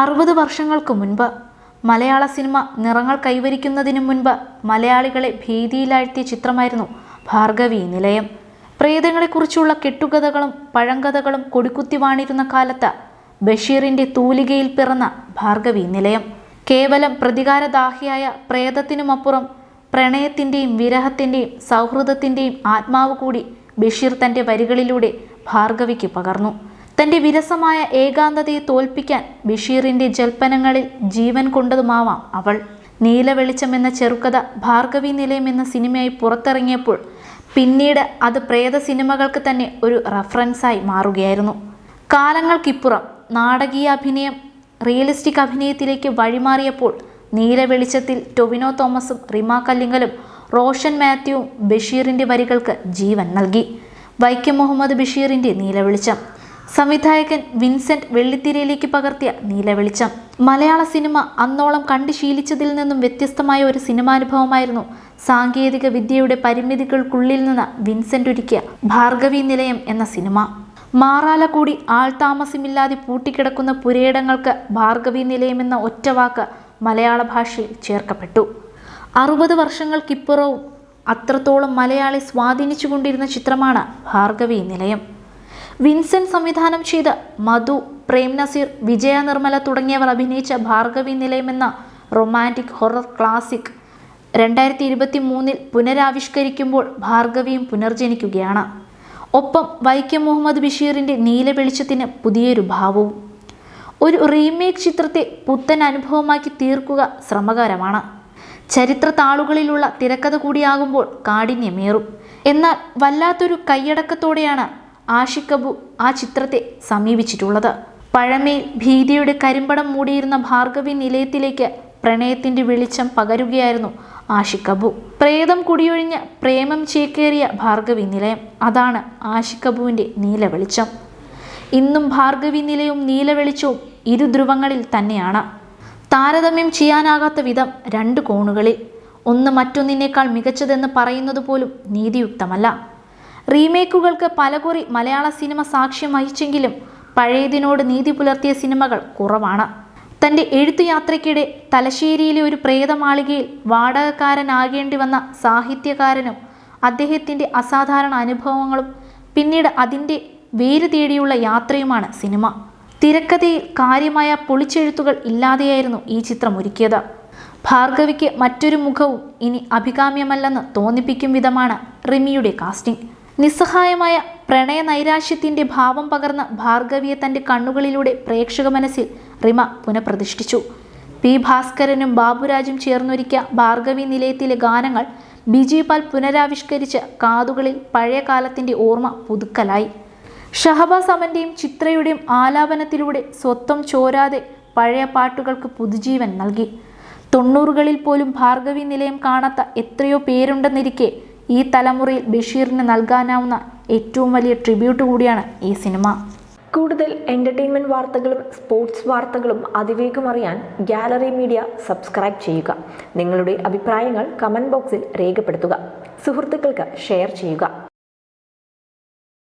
അറുപത് വർഷങ്ങൾക്ക് മുൻപ് മലയാള സിനിമ നിറങ്ങൾ കൈവരിക്കുന്നതിനു മുൻപ് മലയാളികളെ ഭീതിയിലാഴ്ത്തിയ ചിത്രമായിരുന്നു ഭാർഗവി നിലയം. പ്രേതങ്ങളെക്കുറിച്ചുള്ള കെട്ടുകഥകളും പഴങ്കഥകളും കൊടിക്കുത്തി വാണിരുന്ന കാലത്ത് ബഷീറിന്റെ തൂലികയിൽ പിറന്ന ഭാർഗവി നിലയം. കേവലം പ്രതികാരദാഹിയായ പ്രേതത്തിനുമപ്പുറം പ്രണയത്തിന്റെയും വിരഹത്തിന്റെയും സൗഹൃദത്തിന്റെയും ആത്മാവ് കൂടി ബഷീർ തന്റെ വരികളിലൂടെ ഭാർഗവിക്ക് പകർന്നു. തന്റെ വിരസമായ ഏകാന്തതയെ തോൽപ്പിക്കാൻ ബഷീറിന്റെ ജൽപ്പനങ്ങളിൽ ജീവൻ കൊണ്ടതുമാവാം അവൾ. നീലവെളിച്ചം എന്ന ചെറുകഥ ഭാർഗവി നിലയം എന്ന സിനിമയായി പുറത്തിറങ്ങിയപ്പോൾ പിന്നീട് അത് പ്രേത സിനിമകൾക്ക് തന്നെ ഒരു റഫറൻസായി മാറുകയായിരുന്നു. കാലങ്ങൾക്കിപ്പുറം നാടകീയ അഭിനയം റിയലിസ്റ്റിക് അഭിനയത്തിലേക്ക് വഴിമാറിയപ്പോൾ നീലവെളിച്ചത്തിൽ ടൊവിനോ തോമസും റിമ കല്ലിങ്ങലും റോഷൻ മാത്യുവും ബഷീറിന്റെ വരികൾക്ക് ജീവൻ നൽകി. വൈക്കം മുഹമ്മദ് ബഷീറിന്റെ നീലവെളിച്ചം സംവിധായകൻ വിൻസെന്റ് വെള്ളിത്തിരയിലേക്ക് പകർത്തിയ നീലവെളിച്ചം മലയാള സിനിമ അന്നോളം കണ്ടു ശീലിച്ചതിൽ നിന്നും വ്യത്യസ്തമായ ഒരു സിനിമാനുഭവമായിരുന്നു. സാങ്കേതിക വിദ്യയുടെ പരിമിതികൾക്കുള്ളിൽ നിന്ന് വിൻസെന്റ് ഒരുക്കിയ ഭാർഗവി നിലയം എന്ന സിനിമ. മാറാല കൂടി ആൾതാമസമില്ലാതെ പൂട്ടിക്കിടക്കുന്ന പുരയിടങ്ങൾക്ക് ഭാർഗവി നിലയം എന്ന ഒറ്റവാക്ക് മലയാള ഭാഷയിൽ ചേർക്കപ്പെട്ടു. അറുപത് വർഷങ്ങൾക്കിപ്പുറവും അത്രത്തോളം മലയാളി സ്വാധീനിച്ചുകൊണ്ടിരുന്ന ചിത്രമാണ് ഭാർഗവി നിലയം. വിൻസെന്റ് സംവിധാനം ചെയ്ത മധു പ്രേം നസീർ വിജയ നിർമ്മല തുടങ്ങിയവർ അഭിനയിച്ച ഭാർഗവി നിലയം എന്ന റൊമാന്റിക് ഹൊറർ ക്ലാസിക് രണ്ടായിരത്തി ഇരുപത്തി മൂന്നിൽ പുനരാവിഷ്കരിക്കുമ്പോൾ ഭാർഗവിയും പുനർജനിക്കുകയാണ്. ഒപ്പം വൈക്കം മുഹമ്മദ് ബഷീറിന്റെ നീല വെളിച്ചത്തിന് പുതിയൊരു ഭാവവും. ഒരു റീമേക്ക് ചിത്രത്തെ പുത്തൻ അനുഭവമാക്കി തീർക്കുക ശ്രമകരമാണ്. ചരിത്ര താളുകളിലുള്ള തിരക്കഥ കൂടിയാകുമ്പോൾ കാഠിന്യമേറും. എന്നാൽ വല്ലാത്തൊരു കൈയടക്കത്തോടെയാണ് ആഷിഖ് അബു ആ ചിത്രത്തെ സമീപിച്ചിട്ടുള്ളത്. പഴമയിൽ ഭീതിയുടെ കരിമ്പടം മൂടിയിരുന്ന ഭാർഗവി നിലയത്തിലേക്ക് പ്രണയത്തിന്റെ വെളിച്ചം പകരുകയായിരുന്നു ആഷിക്കബു. പ്രേതം കുടിയൊഴിഞ്ഞ് പ്രേമം ചേക്കേറിയ ഭാർഗവി നിലയം. അതാണ് ആഷിക്കബുവിന്റെ നീല വെളിച്ചം ഇന്നും ഭാർഗവി നിലയവും നീല വെളിച്ചവും ഇരു ധ്രുവങ്ങളിൽ തന്നെയാണ്. താരതമ്യം ചെയ്യാനാകാത്ത വിധം രണ്ട് കോണുകളിൽ. ഒന്ന് മറ്റൊന്നിനേക്കാൾ മികച്ചതെന്ന് പറയുന്നത് പോലും നീതിയുക്തമല്ല. റീമേക്കുകൾക്ക് പലകുറി മലയാള സിനിമ സാക്ഷ്യം വഹിച്ചെങ്കിലും പഴയതിനോട് നീതി പുലർത്തിയ സിനിമകൾ കുറവാണ്. തന്റെ എഴുത്തുയാത്രയ്ക്കിടെ തലശ്ശേരിയിലെ ഒരു പ്രേതമാളികയിൽ വാടകക്കാരനാകേണ്ടി വന്ന സാഹിത്യകാരനും അദ്ദേഹത്തിന്റെ അസാധാരണ അനുഭവങ്ങളും പിന്നീട് അതിന്റെ വേര് തേടിയുള്ള യാത്രയുമാണ് സിനിമ. തിരക്കഥയിൽ കാര്യമായ പൊളിച്ചെഴുത്തുകൾ ഇല്ലാതെയായിരുന്നു ഈ ചിത്രം ഒരുക്കിയത്. ഭാർഗവിക്ക് മറ്റൊരു മുഖവും ഇനി അഭികാമ്യമല്ലെന്ന് തോന്നിപ്പിക്കും വിധമാണ് റിമിയുടെ കാസ്റ്റിംഗ്. നിസ്സഹായമായ പ്രണയ നൈരാശ്യത്തിന്റെ ഭാവം പകർന്ന ഭാർഗവിയെ തന്റെ കണ്ണുകളിലൂടെ പ്രേക്ഷക മനസ്സിൽ റിമ പുനഃപ്രതിഷ്ഠിച്ചു. പി. ഭാസ്കരനും ബാബുരാജും ചേർന്നൊരുക്കിയ ഭാർഗവി നിലയത്തിലെ ഗാനങ്ങൾ ബിജിപാൽ പുനരാവിഷ്കരിച്ച് കാതുകളിൽ പഴയ കാലത്തിന്റെ ഓർമ്മ പുതുക്കലായി. ഷഹബാസ് അമന്റെയും ചിത്രയുടെയും ആലാപനത്തിലൂടെ സ്വത്വം ചോരാതെ പഴയ പാട്ടുകൾക്ക് പുതുജീവൻ നൽകി. തൊണ്ണൂറുകളിൽ പോലും ഭാർഗവി നിലയം കാണാത്ത എത്രയോ പേരുണ്ടെന്നിരിക്കെ ഈ തലമുറയിൽ ബഷീറിന് നൽകാനാവുന്ന ഏറ്റവും വലിയ ട്രിബ്യൂട്ട് കൂടിയാണ് ഈ സിനിമ. കൂടുതൽ എന്റർടൈൻമെന്റ് വാർത്തകളും സ്പോർട്സ് വാർത്തകളും അതിവേഗം അറിയാൻ ഗാലറി മീഡിയ സബ്സ്ക്രൈബ് ചെയ്യുക. നിങ്ങളുടെ അഭിപ്രായങ്ങൾ കമന്റ് ബോക്സിൽ രേഖപ്പെടുത്തുക. സുഹൃത്തുക്കൾക്ക് ഷെയർ ചെയ്യുക.